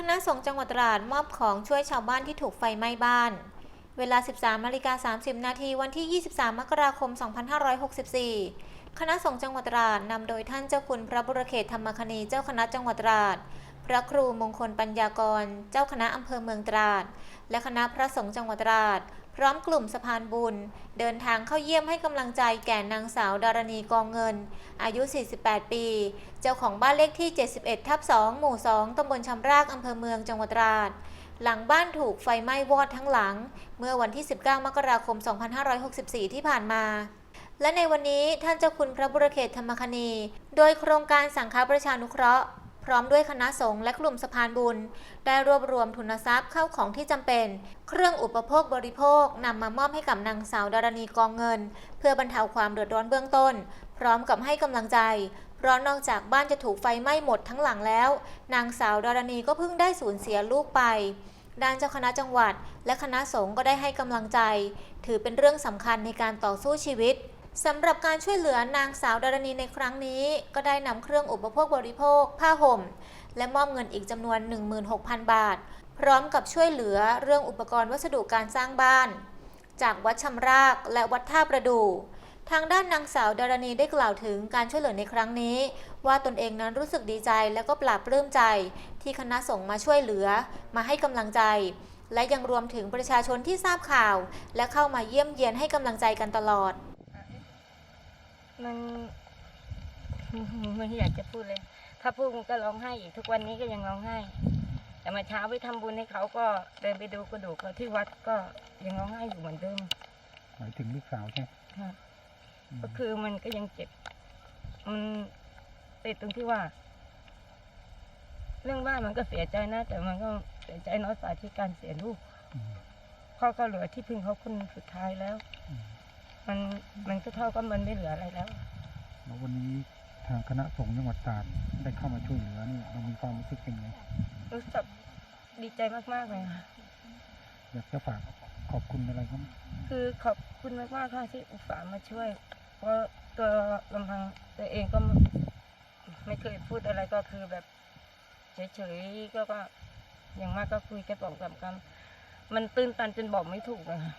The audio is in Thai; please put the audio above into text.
คณะสงฆ์จังหวัดตราดมอบของช่วยชาวบ้านที่ถูกไฟไหม้บ้าน เวลา 13นาฬิกา30 นาทีวันที่ 23 มกราคม 2564 คณะสงฆ์จังหวัดตราดนำโดยท่านเจ้าคุณพระบุรเขตธรรมคณีเจ้าคณะจังหวัดตราด พระครูมงคลปัญญากร เจ้าคณะอำเภอเมืองตราด และคณะพระสงฆ์จังหวัดตราด พร้อมกลุ่มสะพานบุญ เดินทางเข้าเยี่ยมให้กำลังใจแก่นางสาวดารณีกองเงิน อายุ 48 ปี เจ้าของบ้านเลขที่ 71 ทับ 2 หมู่ 2 ตำบลชำรากอำเภอเมืองจังหวัดตราด หลังบ้านถูกไฟไหม้วอดทั้งหลัง เมื่อวันที่ 19 มกราคม 2564 ที่ผ่านมาและในวันนี้ท่านเจ้าคุณพระบุรเขตธรรมคณี โดยโครงการสังฆประชานุเคราะห์ พร้อมด้วยคณะสงฆ์และกลุ่มสะพานบุญ ได้รวบรวมทุนทรัพย์เข้าของที่จำเป็น เครื่องอุปโภคบริโภคนำมามอบให้กับนางสาวดารณีกองเงิน เพื่อบรรเทาความเดือดร้อนเบื้องต้น พร้อมกับให้กำลังใจ เพราะนอกจากบ้านจะถูกไฟไหม้หมดทั้งหลังแล้ว นางสาวดารณีก็เพิ่งได้สูญเสียลูกไปด้านเจ้าคณะจังหวัด และคณะสงฆ์ก็ได้ให้กำลังใจ ถือเป็นเรื่องสำคัญในการต่อสู้ชีวิต สำหรับการช่วยเหลือนางสาวดารณีในครั้งนี้ ก็ได้นำเครื่องอุปโภคบริโภค ผ้าห่ม และมอบเงินอีกจำนวน 16,000 บาท พร้อมกับช่วยเหลือเรื่องอุปกรณ์วัสดุการสร้างบ้าน จากวัดชำรากและวัดท่าประดู่ทางด้านนางสาวดารณีได้กล่าวถึงการช่วยเหลือในครั้งนี้ ว่าตนเองนั้นรู้สึกดีใจและก็ปลาบปลื้มใจ ที่คณะสงฆ์มาช่วยเหลือ มาให้กำลังใจ และยังรวมถึงประชาชนที่ทราบข่าว และเข้ามาเยี่ยมเยียนให้กำลังใจกันตลอด มันไม่อยากจะพูดเลย ถ้าพูดมันก็ร้องไห้อีกทุกวันนี้ก็ยังร้องไห้ แต่มาเช้าไปทำบุญให้เขาก็เดินไปดูกระดูกเขาที่วัดก็ยังร้องไห้อยู่เหมือนเดิมหมายถึงลูกสาวใช่ไหมค่ะอืมก็คือมันก็ยังเจ็บ มันติดตรงที่ว่า เรื่องบ้านมันก็เสียใจนะ แต่มันก็เสียใจน้อยกว่าที่การเสียลูกอืมพ่อก็เหลือที่พึ่งเขาคนสุดท้ายแล้วอื มมันมันก็เท่ากับมันไม่เหลืออะไรแล้วแล้ววันนี้ทางคณะสงฆ์จังหวัดตราดได้เข้ามาช่วยเหลือนี่เรามีความรู้สึกเป็นไงรู้สึกดีใจมากๆเลยค่ะอยากจะฝากขอบคุณอะไรครับคือขอบคุณมากๆค่ะที่อุตส่าห์มาช่วย เพราะตัวลำพังตัวเองก็ไม่ไม่เคยพูดอะไรก็คือแบบเฉยๆก็ก็อย่างมากก็คุยแค่บอกสามคำมันตื้นตันจนบอกไม่ถูกเลยค่ะ